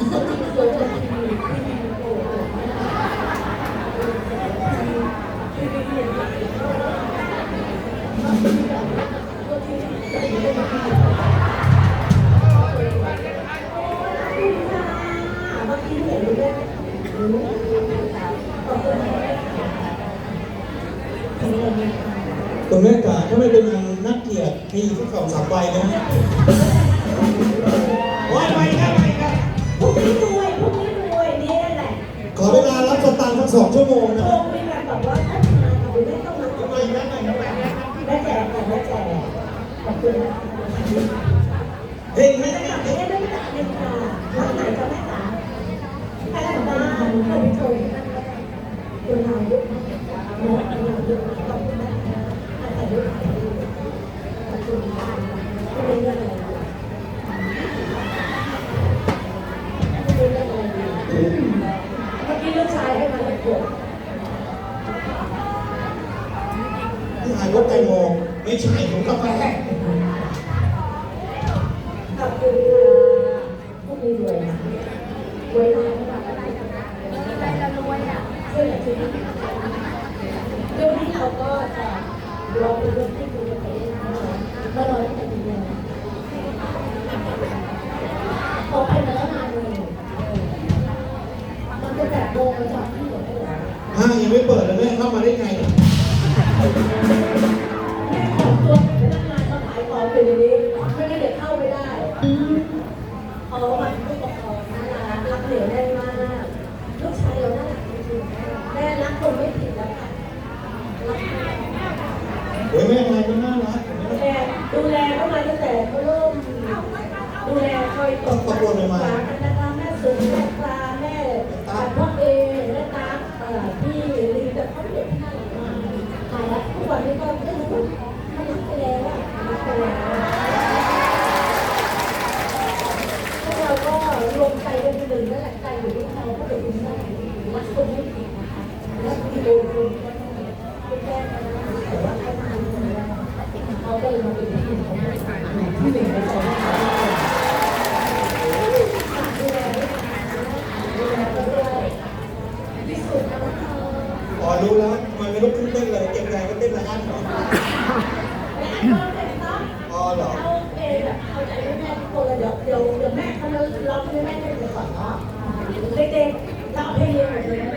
ยวเนี่ยจริงสวยจริงโอ้โหคุณแม่จ๋าถ้าไม่เป็นนักเกียรติมีสักสองสามใบนะ สองชั่วโมงโทนะรไปแบบบอกว่าถ้ามาเอาไม่ต้องมาทำไมนะทำไมนะแม่แจกค่ะแม่แจกขอบคุณนะคะเฮ้ยไม่ได้จ๋าไม่ได้ไม่าไม่จ๋าร้านไหนจะไม่จ๋าใครทำบ้านใครไปชมคุณนายกเนาะคุณนากขอบคุณนะายรถไตโมไม่ใช่ผมกาแฟขอบคุณค่ะพวกนี้รวยนะรวยมากมากอะไรอะไรจะรวยอะเชื่อชีวิตเดี๋ยวนี้เราก็จะลองไปดูที่คุณจะไปได้นะคะเมื่อเราได้แต่ดีเลยออกไปมาแล้วนานเลยมันจะแบบโมงมาจกที่หมดเลยห้ายังไม่เปิดเลยแม่เข้ามาได้ไง ของตัวพนักงานเขาขายของเป็นอยู่ในนี้ ไม่งั้นเดี๋ยวเข้าไม่ได้อ๋อมันผู้ปกครองน่ารักรักเหนียวแน่นมากลูกชายเราน่ารักจริงๆแม่รักคนไม่ผิดแล้วค่ะรักมากเฮ้ยแม่อะไรก็น่ารักดูแลดูแลเข้ามาตั้งแต่เขาเริ่มดูแลคอยตกปลากันนะคะแม่สุ กวันนี้ก็ไม่รู้เขารักไปแล้วเราก็รวมใจกันเป็นหนึ่งนั่นแหละใจอยู่ที่เขาก็เป็นได้รักคนไม่ผิดน รู้แล้วมันไม่ลุกขึ้นเต้นเลยเก่งใงก็เต้นละอันเหรออ๋อเหรอเด็กๆเราเพลงเดี๋ยวก่อนหมด็กๆเล่าเพลงเยอะเลย